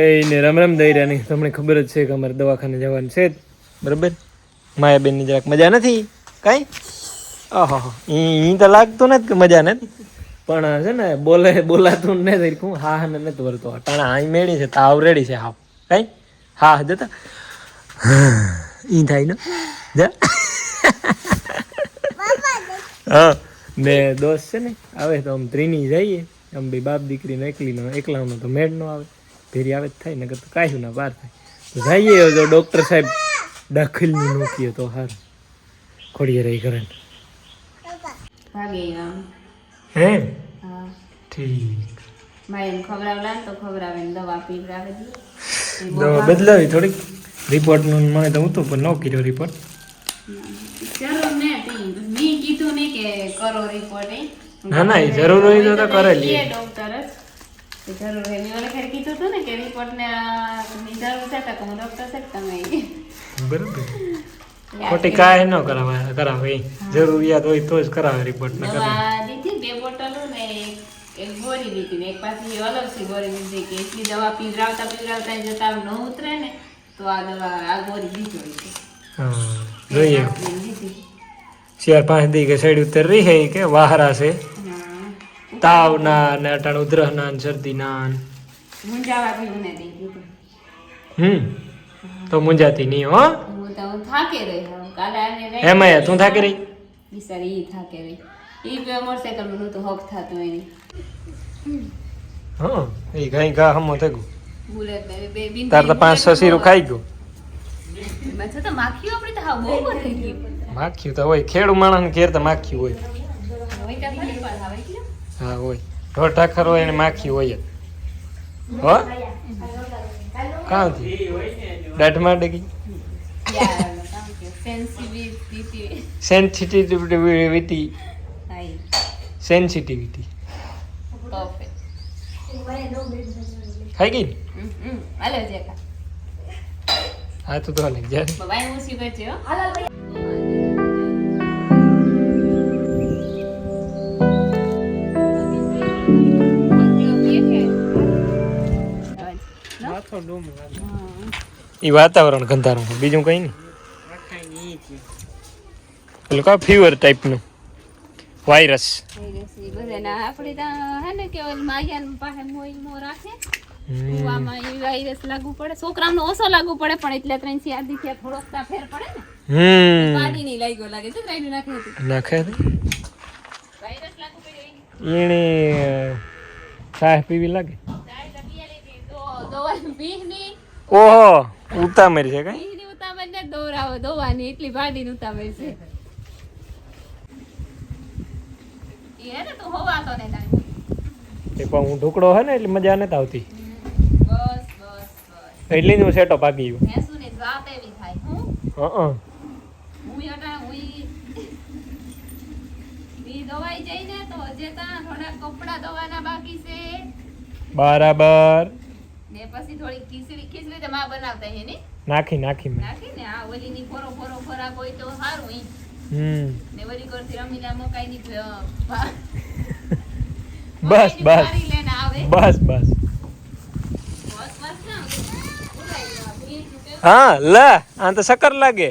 એને રામ રામ દઈ રહ્યા નહીં તમને ખબર જ છે કે અમારે દવાખાને જવાનું છે બરાબર? માયાબેનની જરાક મજા નથી? કાંઈ? ઓહો ઈ તો લાગતું નથી કે મજા નથી. પણ છે ને, બોલે, બોલાતું ને થઈ હું હા હા ને નથી વરતો ટાણા અહીં મેળી છે તાવ રેડી છે હા કાંઈ? હા જતા. ઈ થાય ને? જા. હા. ને દોસ્ત છે ને, આવે તો આમ ત્રીની જઈએ. આમ ભાઈ બાપ દીકરીને એકલીનો, એકલાનો તો મેળ નો આવે. ફેરી આવે જ થાય નગર તો કાંઈ ના બહાર થાય. જઈએ જો ડૉક્ટર સાહેબ દાખલનું નોકીએ તો હાર. ખોડીએ રહી કરે હે? ઠીક. ને દવા બદલાવી થોડીક. રિપોર્ટનું મને તો હું તો પણ ન કર્યો રિપોર્ટ ને ને રિપોર્ટ ના ના જરૂર હોય તો તો કરે જરૂર એની ઓલે ફેર કીધું હતું ને કે રિપોર્ટ ને જરૂર છે તો હું ડોક્ટર છે તમે બરાબર ખોટી કાંઈ ન કરાવે કરાવે જરૂરિયાત હોય તો જ કરાવે રિપોર્ટ ન કરાવે દવા દીધી બે બોટલો ને એક- ગોળી દીધી ને એક પાછી અલગથી ગોળી દીધી કે એટલી દવા પીવડાવતા પીવડાવતા જતા ન ઉતરે ને તો આ દવા આ ગોળી દીધી હોય છે હા જોઈએ ચાર પાંચ દી કે સાઈડ ઉતર રહી હે કે વાહરા છે હા તાવના ને અટાણ ઉધરસ ના ને. શરદી ના હમ? તો મુંજાતી નહીં હો. તો એમાં તું થાકી રહી? બિચારી ઈ થાકે રહી. ઈ બે મોટરસાઇકલમાં નહોતું હક થતું એની. હા એ કઈ ઘા હમો બુલેટ ને બે તાર તો પાંચ છ ખાઈ ગયું. એમાં છતાં માખીઓ આપણી તો હા બહુ તો હોય ખેડૂ માણસ ઘેર તો માખ્યું હોય. હોય. તો હા હોય. ઠાકર હોય એને માખી હોય જ. હો? કાંથી? દાઢમાં ડગી? સેન્સિટિવિટી. સેન્સિટિવિટી. ખાઈ ગઈ? હાલો જે હા તો તો લઈ જાય. બાય કરજે એ વાતાવરણ ગંધારું બીજું કઈ નહીં. પેલું કા ફીવર ટાઈપનું વાયરસ આપણે હે ને કે માયાન પાસે મોઈ મો રાખે. કુવામાં એ વાયરસ લાગુ પડે. છોકરાઓને ઓછો લાગુ પડે પણ એટલે ત્રણ ચાર દી થયા થોડોક તા ફેર પડે ને. હમ. પાણી લાગ્યો લાગે છે ત્રણ નાખી નાખે વાયરસ લાગુ પડ્યો એને ચાહ પીવી લાગે? દવાની ભીહની ઓહો ઉતામર છે કઈ? બીહની ઉતાવળ ને દોરાવો દોવાની એટલી ભાડીની ઉતાવળ છે. એ હે ને તું હોવાતો ને એ પણ હું ઢોકળો હે ને એટલે મજા નથી આવતી. બસ બસ બસ. એટલે નું સેટો ભાગી ગયો. ભેંસુની વાત એવી થાય હું? હં હું. અટા હું ઈ દવાઈ જઈને તો હજે ત્યાં થોડા કપડા ધોવાના બાકી છે. બરાબર. ને પછી થોડી ખીચડી ખીચડી તો માં બનાવતા હે ને? નાખી નાખી નાખી ને આ ઓલી ની ફોરો ફોરો ખોરાક હોય તો સારું ઈ હમ. ને વળી કરતી રમીલા મકાઈ ની બસ બસ. બસ બસ? હા લે આ તો શક્કર લાગે.